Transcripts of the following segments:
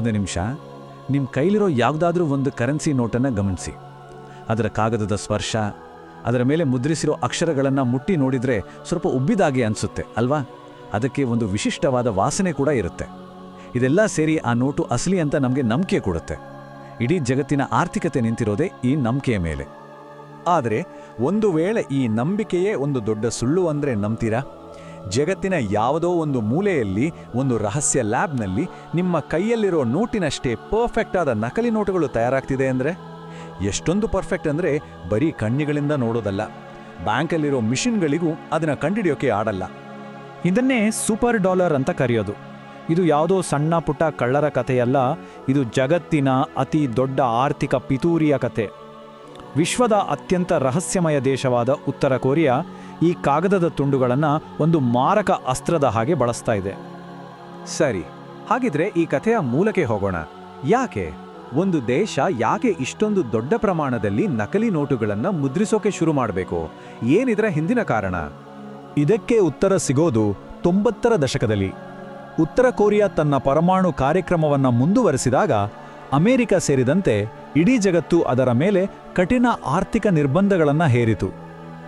ನಿಮಿಷ. ನಿಮ್ಮ ಕೈಲಿರೋ ಯಾವುದಾದ್ರೂ ಒಂದು ಕರೆನ್ಸಿ ನೋಟನ್ನು ಗಮನಿಸಿ. ಅದರ ಕಾಗದದ ಸ್ಪರ್ಶ, ಅದರ ಮೇಲೆ ಮುದ್ರಿಸಿರೋ ಅಕ್ಷರಗಳನ್ನು ಮುಟ್ಟಿ ನೋಡಿದರೆ ಸ್ವಲ್ಪ ಉಬ್ಬಿದಾಗೆ ಅನಿಸುತ್ತೆ, ಅಲ್ವಾ? ಅದಕ್ಕೆ ಒಂದು ವಿಶಿಷ್ಟವಾದ ವಾಸನೆ ಕೂಡ ಇರುತ್ತೆ. ಇದೆಲ್ಲ ಸೇರಿ ಆ ನೋಟು ಅಸಲಿ ಅಂತ ನಮಗೆ ನಂಬಿಕೆ ಕೊಡುತ್ತೆ. ಇಡೀ ಜಗತ್ತಿನ ಆರ್ಥಿಕತೆ ನಿಂತಿರೋದೇ ಈ ನಂಬಿಕೆಯ ಮೇಲೆ. ಆದರೆ, ಒಂದು ವೇಳೆ ಈ ನಂಬಿಕೆಯೇ ಒಂದು ದೊಡ್ಡ ಸುಳ್ಳು ಅಂದರೆ ನಂಬ್ತೀರಾ? ಜಗತ್ತಿನ ಯಾವುದೋ ಒಂದು ಮೂಲೆಯಲ್ಲಿ, ಒಂದು ರಹಸ್ಯ ಲ್ಯಾಬ್ನಲ್ಲಿ ನಿಮ್ಮ ಕೈಯಲ್ಲಿರೋ ನೋಟಿನಷ್ಟೇ ಪರ್ಫೆಕ್ಟ್ ಆದ ನಕಲಿ ನೋಟುಗಳು ತಯಾರಾಗ್ತಿದೆ ಅಂದರೆ? ಎಷ್ಟೊಂದು ಪರ್ಫೆಕ್ಟ್ ಅಂದರೆ ಬರೀ ಕಣ್ಣಿಗಳಿಂದ ನೋಡೋದಲ್ಲ. ಬ್ಯಾಂಕಲ್ಲಿರೋ ಮಿಷಿನ್ಗಳಿಗೂ ಅದನ್ನು ಕಂಡಿಡಿಯೋಕೆ ಆಡಲ್ಲ. ಇದನ್ನೇ ಸೂಪರ್ ಡಾಲರ್ ಅಂತ ಕರೆಯೋದು. ಇದು ಯಾವುದೋ ಸಣ್ಣ ಪುಟ್ಟ ಕಳ್ಳರ ಕಥೆಯಲ್ಲ, ಇದು ಜಗತ್ತಿನ ಅತಿ ದೊಡ್ಡ ಆರ್ಥಿಕ ಪಿತೂರಿಯ ಕತೆ ವಿಶ್ವದ ಅತ್ಯಂತ ರಹಸ್ಯಮಯ ದೇಶವಾದ ಉತ್ತರ ಕೊರಿಯಾ ಈ ಕಾಗದದ ತುಂಡುಗಳನ್ನು ಒಂದು ಮಾರಕ ಅಸ್ತ್ರದ ಹಾಗೆ ಬಳಸ್ತಾ ಇದೆ. ಸರಿ, ಹಾಗಿದ್ರೆ ಈ ಕಥೆಯ ಮೂಲಕ್ಕೆ ಹೋಗೋಣ. ಯಾಕೆ? ಒಂದು ದೇಶ ಯಾಕೆ ಇಷ್ಟೊಂದು ದೊಡ್ಡ ಪ್ರಮಾಣದಲ್ಲಿ ನಕಲಿ ನೋಟುಗಳನ್ನು ಮುದ್ರಿಸೋಕೆ ಶುರು ಮಾಡಬೇಕು? ಏನಿದ್ರ ಹಿಂದಿನ ಕಾರಣ? ಇದಕ್ಕೆ ಉತ್ತರ ಸಿಗೋದು ತೊಂಬತ್ತರ ದಶಕದಲ್ಲಿ. ಉತ್ತರ ಕೊರಿಯಾ ತನ್ನ ಪರಮಾಣು ಕಾರ್ಯಕ್ರಮವನ್ನು ಮುಂದುವರೆಸಿದಾಗ ಅಮೆರಿಕ ಸೇರಿದಂತೆ ಇಡೀ ಜಗತ್ತು ಅದರ ಮೇಲೆ ಕಠಿಣ ಆರ್ಥಿಕ ನಿರ್ಬಂಧಗಳನ್ನು ಹೇರಿತು.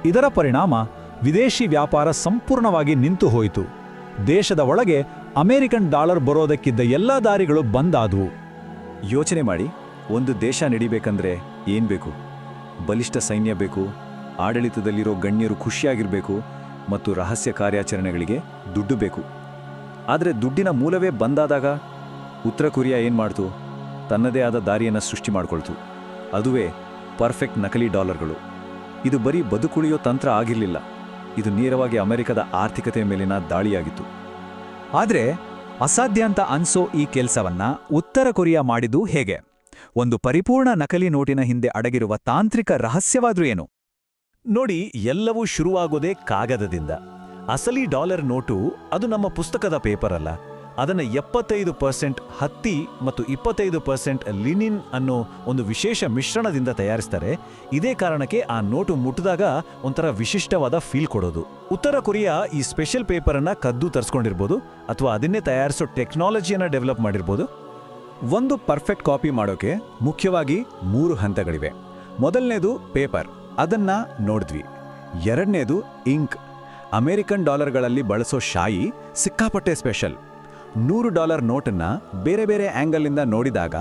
ಇದರ ಪರಿಣಾಮ ವಿದೇಶಿ ವ್ಯಾಪಾರ ಸಂಪೂರ್ಣವಾಗಿ ನಿಂತು ಹೋಯಿತು. ದೇಶದ ಒಳಗೆ ಅಮೆರಿಕನ್ ಡಾಲರ್ ಬರೋದಕ್ಕಿದ್ದ ಎಲ್ಲ ದಾರಿಗಳು ಬಂದಾದವು. ಯೋಚನೆ ಮಾಡಿ, ಒಂದು ದೇಶ ನಡಿಬೇಕಂದ್ರೆ ಏನ್ ಬೇಕು? ಬಲಿಷ್ಠ ಸೈನ್ಯ ಬೇಕು, ಆಡಳಿತದಲ್ಲಿರೋ ಗಣ್ಯರು ಖುಷಿಯಾಗಿರ್ಬೇಕು, ಮತ್ತು ರಹಸ್ಯ ಕಾರ್ಯಾಚರಣೆಗಳಿಗೆ ದುಡ್ಡು ಬೇಕು. ಆದರೆ ದುಡ್ಡಿನ ಮೂಲವೇ ಬಂದಾದಾಗ ಉತ್ತರ ಕೊರಿಯಾ ಏನ್ ಮಾಡ್ತು? ತನ್ನದೇ ಆದ ದಾರಿಯನ್ನು ಸೃಷ್ಟಿ ಮಾಡಿಕೊಳ್ತು. ಅದುವೇ ಪರ್ಫೆಕ್ಟ್ ನಕಲಿ ಡಾಲರ್ಗಳು. ಇದು ಬರೀ ಬದುಕುಳಿಯೋ ತಂತ್ರ ಆಗಿರಲಿಲ್ಲ. ಇದು ನೇರವಾಗಿ ಅಮೆರಿಕದ ಆರ್ಥಿಕತೆಯ ಮೇಲಿನ ದಾಳಿಯಾಗಿತ್ತು. ಆದರೆ ಅಸಾಧ್ಯ ಅಂತ ಅನ್ಸೋ ಈ ಕೆಲಸವನ್ನ ಉತ್ತರ ಕೊರಿಯಾ ಮಾಡಿದ್ದು ಹೇಗೆ? ಒಂದು ಪರಿಪೂರ್ಣ ನಕಲಿ ನೋಟಿನ ಹಿಂದೆ ಅಡಗಿರುವ ತಾಂತ್ರಿಕ ರಹಸ್ಯವಾದ್ರೂ ಏನು? ನೋಡಿ, ಎಲ್ಲವೂ ಶುರುವಾಗೋದೇ ಕಾಗದದಿಂದ. ಅಸಲಿ ಡಾಲರ್ ನೋಟು ಅದು ನಮ್ಮ ಪುಸ್ತಕದ ಪೇಪರ್ ಅಲ್ಲ. ಅದನ್ನ ಎಪ್ಪತ್ತೈದು ಪರ್ಸೆಂಟ್ ಹತ್ತಿ ಮತ್ತು ಇಪ್ಪತ್ತೈದು ಪರ್ಸೆಂಟ್ ಲಿನಿನ್ ಅನ್ನೋ ಒಂದು ವಿಶೇಷ ಮಿಶ್ರಣದಿಂದ ತಯಾರಿಸ್ತಾರೆ. ಇದೇ ಕಾರಣಕ್ಕೆ ಆ ನೋಟು ಮುಟ್ಟಿದಾಗ ಒಂಥರ ವಿಶಿಷ್ಟವಾದ ಫೀಲ್ ಕೊಡೋದು. ಉತ್ತರ ಕೊರಿಯಾ ಈ ಸ್ಪೆಷಲ್ ಪೇಪರನ್ನು ಕದ್ದು ತರಿಸ್ಕೊಂಡಿರ್ಬೋದು ಅಥವಾ ಅದನ್ನೇ ತಯಾರಿಸೋ ಟೆಕ್ನಾಲಜಿಯನ್ನು ಡೆವಲಪ್ ಮಾಡಿರ್ಬೋದು. ಒಂದು ಪರ್ಫೆಕ್ಟ್ ಕಾಪಿ ಮಾಡೋಕೆ ಮುಖ್ಯವಾಗಿ ಮೂರು ಹಂತಗಳಿವೆ. ಮೊದಲನೇದು ಪೇಪರ್ ಅದನ್ನು ನೋಡಿದ್ವಿ. ಎರಡನೇದು ಇಂಕ್ ಅಮೆರಿಕನ್ ಡಾಲರ್ಗಳಲ್ಲಿ ಬಳಸೋ ಶಾಯಿ, ಸಿಕ್ಕಾಪಟ್ಟೆ ಸ್ಪೆಷಲ್ ನೂರು ಡಾಲರ್ ನೋಟನ್ನ ಬೇರೆ ಬೇರೆ ಆ್ಯಂಗಲಿಂದ ನೋಡಿದಾಗ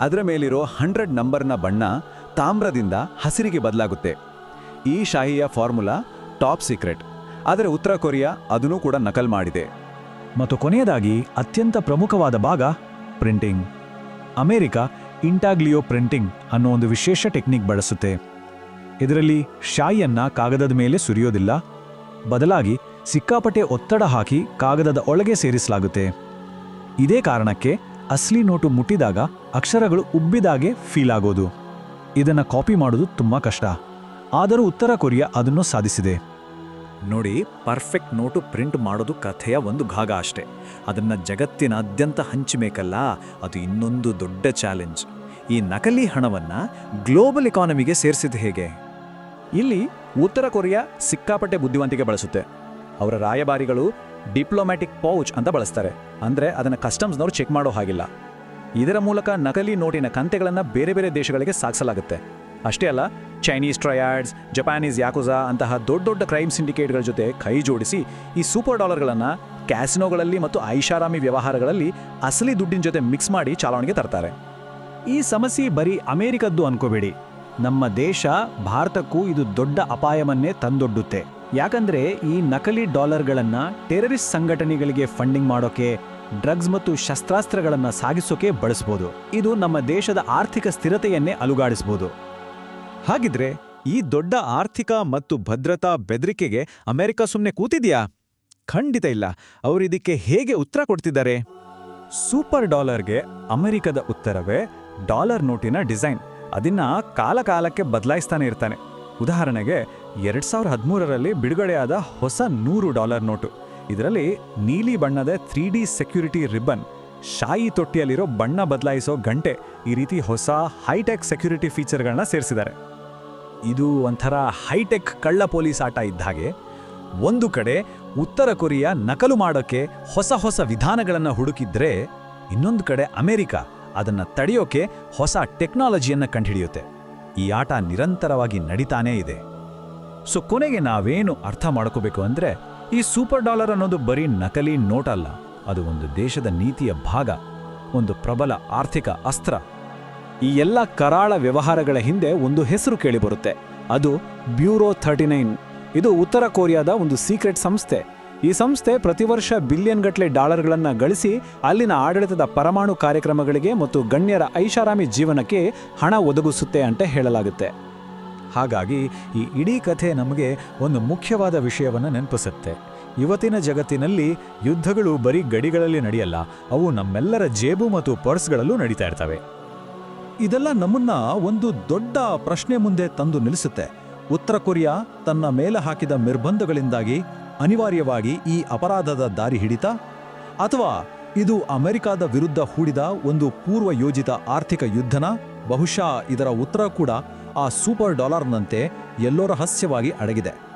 ಅದರ ಮೇಲಿರೋ ಹಂಡ್ರೆಡ್ ನಂಬರ್ನ ಬಣ್ಣ ತಾಮ್ರದಿಂದ ಹಸಿರಿಗೆ ಬದಲಾಗುತ್ತೆ. ಈ ಶಾಹಿಯ ಫಾರ್ಮುಲಾ ಟಾಪ್ ಸೀಕ್ರೆಟ್. ಆದರೆ ಉತ್ತರ ಕೊರಿಯಾ ಅದನ್ನೂ ಕೂಡ ನಕಲ್ ಮಾಡಿದೆ. ಮತ್ತು ಕೊನೆಯದಾಗಿ ಅತ್ಯಂತ ಪ್ರಮುಖವಾದ ಭಾಗ ಪ್ರಿಂಟಿಂಗ್. ಅಮೆರಿಕ ಇಂಟಾಗ್ಲಿಯೋ ಪ್ರಿಂಟಿಂಗ್ ಅನ್ನೋ ಒಂದು ವಿಶೇಷ ಟೆಕ್ನಿಕ್ ಬಳಸುತ್ತೆ. ಇದರಲ್ಲಿ ಶಾಯಿಯನ್ನು ಕಾಗದದ ಮೇಲೆ ಸುರಿಯೋದಿಲ್ಲ. ಬದಲಾಗಿ ಸಿಕ್ಕಾಪಟ್ಟೆ ಒತ್ತಡ ಹಾಕಿ ಕಾಗದದ ಒಳಗೆ ಸೇರಿಸಲಾಗುತ್ತೆ. ಇದೇ ಕಾರಣಕ್ಕೆ ಅಸ್ಲಿ ನೋಟು ಮುಟ್ಟಿದಾಗ ಅಕ್ಷರಗಳು ಉಬ್ಬಿದಾಗೆ ಫೀಲ್ ಆಗೋದು. ಇದನ್ನು ಕಾಪಿ ಮಾಡೋದು ತುಂಬ ಕಷ್ಟ. ಆದರೂ ಉತ್ತರ ಕೊರಿಯಾ ಅದನ್ನು ಸಾಧಿಸಿದೆ. ನೋಡಿ ಪರ್ಫೆಕ್ಟ್ ನೋಟು ಪ್ರಿಂಟ್ ಮಾಡೋದು ಕಥೆಯ ಒಂದು ಭಾಗ ಅಷ್ಟೇ. ಅದನ್ನು ಜಗತ್ತಿನಾದ್ಯಂತ ಹಂಚಬೇಕಲ್ಲ ಅದು ಇನ್ನೊಂದು ದೊಡ್ಡ ಚಾಲೆಂಜ್ ಈ ನಕಲಿ ಹಣವನ್ನು ಗ್ಲೋಬಲ್ ಇಕಾನಮಿಗೆ ಸೇರಿಸಿದ ಹೇಗೆ? ಇಲ್ಲಿ ಉತ್ತರ ಕೊರಿಯಾ ಸಿಕ್ಕಾಪಟ್ಟೆ ಬುದ್ಧಿವಂತಿಕೆ ಬಳಸುತ್ತೆ. ಅವರ ರಾಯಭಾರಿಗಳು ಡಿಪ್ಲೊಮ್ಯಾಟಿಕ್ ಪೌಚ್ ಅಂತ ಬಳಸ್ತಾರೆ. ಅಂದರೆ ಅದನ್ನು ಕಸ್ಟಮ್ಸ್ನವರು ಚೆಕ್ ಮಾಡೋ ಹಾಗಿಲ್ಲ. ಇದರ ಮೂಲಕ ನಕಲಿ ನೋಟಿನ ಕಂತೆಗಳನ್ನು ಬೇರೆ ಬೇರೆ ದೇಶಗಳಿಗೆ ಸಾಗಿಸಲಾಗುತ್ತೆ. ಅಷ್ಟೇ ಅಲ್ಲ, ಚೈನೀಸ್ ಟ್ರಯಾಡ್ಸ್, ಜಪಾನೀಸ್ ಯಾಕುಜಾ ಅಂತಹ ದೊಡ್ಡ ದೊಡ್ಡ ಕ್ರೈಮ್ ಸಿಂಡಿಕೇಟ್ಗಳ ಜೊತೆ ಕೈ ಜೋಡಿಸಿ ಈ ಸೂಪರ್ ಡಾಲರ್ಗಳನ್ನು ಕ್ಯಾಸಿನೋಗಳಲ್ಲಿ ಮತ್ತು ಐಷಾರಾಮಿ ವ್ಯವಹಾರಗಳಲ್ಲಿ ಅಸಲಿ ದುಡ್ಡಿನ ಜೊತೆ ಮಿಕ್ಸ್ ಮಾಡಿ ಚಾಲನೆಗೆ ತರ್ತಾರೆ. ಈ ಸಮಸ್ಯೆ ಬರೀ ಅಮೆರಿಕದ್ದು ಅನ್ಕೋಬೇಡಿ. ನಮ್ಮ ದೇಶ ಭಾರತಕ್ಕೂ ಇದು ದೊಡ್ಡ ಅಪಾಯವನ್ನೇ ತಂದೊಡ್ಡುತ್ತೆ. ಯಾಕಂದ್ರೆ ಈ ನಕಲಿ ಡಾಲರ್ಗಳನ್ನು ಟೆರರಿಸ್ಟ್ ಸಂಘಟನೆಗಳಿಗೆ ಫಂಡಿಂಗ್ ಮಾಡೋಕೆ ಡ್ರಗ್ಸ್ ಮತ್ತು ಶಸ್ತ್ರಾಸ್ತ್ರಗಳನ್ನು ಸಾಗಿಸೋಕೆ ಬಳಸ್ಬೋದು. ಇದು ನಮ್ಮ ದೇಶದ ಆರ್ಥಿಕ ಸ್ಥಿರತೆಯನ್ನೇ ಅಲುಗಾಡಿಸ್ಬೋದು. ಹಾಗಿದ್ರೆ ಈ ದೊಡ್ಡ ಆರ್ಥಿಕ ಮತ್ತು ಭದ್ರತಾ ಬೆದರಿಕೆಗೆ ಅಮೆರಿಕ ಸುಮ್ಮನೆ ಕೂತಿದೆಯಾ? ಖಂಡಿತ ಇಲ್ಲ. ಅವರು ಇದಕ್ಕೆ ಹೇಗೆ ಉತ್ತರ ಕೊಡ್ತಿದ್ದಾರೆ? ಸೂಪರ್ ಡಾಲರ್ಗೆ ಅಮೆರಿಕದ ಉತ್ತರವೇ ಡಾಲರ್ ನೋಟಿನ ಡಿಸೈನ್. ಅದನ್ನ ಕಾಲಕಾಲಕ್ಕೆ ಬದಲಾಯಿಸ್ತಾನೆ ಇರ್ತಾನೆ. ಉದಾಹರಣೆಗೆ, ಎರಡು ಸಾವಿರದ ಹದಿಮೂರರಲ್ಲಿ ಬಿಡುಗಡೆಯಾದ ಹೊಸ ನೂರು ಡಾಲರ್ ನೋಟು. ಇದರಲ್ಲಿ ನೀಲಿ ಬಣ್ಣದ ತ್ರೀ ಡಿ ಸೆಕ್ಯೂರಿಟಿ ರಿಬ್ಬನ್ ಶಾಯಿ ತೊಟ್ಟಿಯಲ್ಲಿರೋ ಬಣ್ಣ ಬದಲಾಯಿಸೋ ಗಂಟೆ, ಈ ರೀತಿ ಹೊಸ ಹೈಟೆಕ್ ಸೆಕ್ಯೂರಿಟಿ ಫೀಚರ್ಗಳನ್ನ ಸೇರಿಸಿದ್ದಾರೆ. ಇದು ಒಂಥರ ಹೈಟೆಕ್ ಕಳ್ಳ ಪೊಲೀಸ್ ಆಟ ಇದ್ದ ಹಾಗೆ, ಒಂದು ಕಡೆ ಉತ್ತರ ಕೊರಿಯಾ ನಕಲು ಮಾಡೋಕ್ಕೆ ಹೊಸ ಹೊಸ ವಿಧಾನಗಳನ್ನು ಹುಡುಕಿದ್ರೆ, ಇನ್ನೊಂದು ಕಡೆ ಅಮೆರಿಕ ಅದನ್ನು ತಡೆಯೋಕೆ ಹೊಸ ಟೆಕ್ನಾಲಜಿಯನ್ನು ಕಂಡುಹಿಡಿಯುತ್ತೆ. ಈ ಆಟ ನಿರಂತರವಾಗಿ ನಡೀತಾನೇ ಇದೆ. ಸೊ ಕೊನೆಗೆ ನಾವೇನು ಅರ್ಥ ಮಾಡ್ಕೋಬೇಕು ಅಂದ್ರೆ, ಈ ಸೂಪರ್ ಡಾಲರ್ ಅನ್ನೋದು ಬರೀ ನಕಲಿ ನೋಟ್ ಅಲ್ಲ, ಅದು ಒಂದು ದೇಶದ ನೀತಿಯ ಭಾಗ, ಒಂದು ಪ್ರಬಲ ಆರ್ಥಿಕ ಅಸ್ತ್ರ. ಈ ಎಲ್ಲ ಕರಾಳ ವ್ಯವಹಾರಗಳ ಹಿಂದೆ ಒಂದು ಹೆಸರು ಕೇಳಿಬರುತ್ತೆ. ಅದು ಬ್ಯೂರೋ ಥರ್ಟಿ ನೈನ್. ಇದು ಉತ್ತರ ಕೊರಿಯಾದ ಒಂದು ಸೀಕ್ರೆಟ್ ಸಂಸ್ಥೆ. ಈ ಸಂಸ್ಥೆ ಪ್ರತಿ ವರ್ಷ ಬಿಲಿಯನ್ ಗಟ್ಟಲೆ ಡಾಲರ್ಗಳನ್ನು ಗಳಿಸಿ ಅಲ್ಲಿನ ಆಡಳಿತದ ಪರಮಾಣು ಕಾರ್ಯಕ್ರಮಗಳಿಗೆ ಮತ್ತು ಗಣ್ಯರ ಐಷಾರಾಮಿ ಜೀವನಕ್ಕೆ ಹಣ ಒದಗಿಸುತ್ತೆ ಅಂತ ಹೇಳಲಾಗುತ್ತೆ. ಹಾಗಾಗಿ ಈ ಇಡೀ ಕಥೆ ನಮಗೆ ಒಂದು ಮುಖ್ಯವಾದ ವಿಷಯವನ್ನು ನೆನಪಿಸುತ್ತೆ. ಇವತ್ತಿನ ಜಗತ್ತಿನಲ್ಲಿ ಯುದ್ಧಗಳು ಬರೀ ಗಡಿಗಳಲ್ಲಿ ನಡೆಯಲ್ಲ, ಅವು ನಮ್ಮೆಲ್ಲರ ಜೇಬು ಮತ್ತು ಪರ್ಸ್ಗಳಲ್ಲೂ ನಡೀತಾ ಇರ್ತವೆ. ಇದೆಲ್ಲ ನಮ್ಮನ್ನ ಒಂದು ದೊಡ್ಡ ಪ್ರಶ್ನೆ ಮುಂದೆ ತಂದು ನಿಲ್ಲಿಸುತ್ತೆ. ಉತ್ತರ ಕೊರಿಯಾ ತನ್ನ ಮೇಲೆ ಹಾಕಿದ ನಿರ್ಬಂಧಗಳಿಂದಾಗಿ ಅನಿವಾರ್ಯವಾಗಿ ಈ ಅಪರಾಧದ ದಾರಿ ಹಿಡಿತ? ಅಥವಾ ಇದು ಅಮೆರಿಕಾದ ವಿರುದ್ಧ ಹೂಡಿದ ಒಂದು ಪೂರ್ವ ಯೋಜಿತ ಆರ್ಥಿಕ ಯುದ್ಧನ? ಬಹುಶಃ ಇದರ ಉತ್ತರ ಕೂಡ ಆ ಸೂಪರ್ ಡಾಲರ್ನಂತೆ ಎಲ್ಲೋ ರಹಸ್ಯವಾಗಿ ಅಡಗಿದೆ.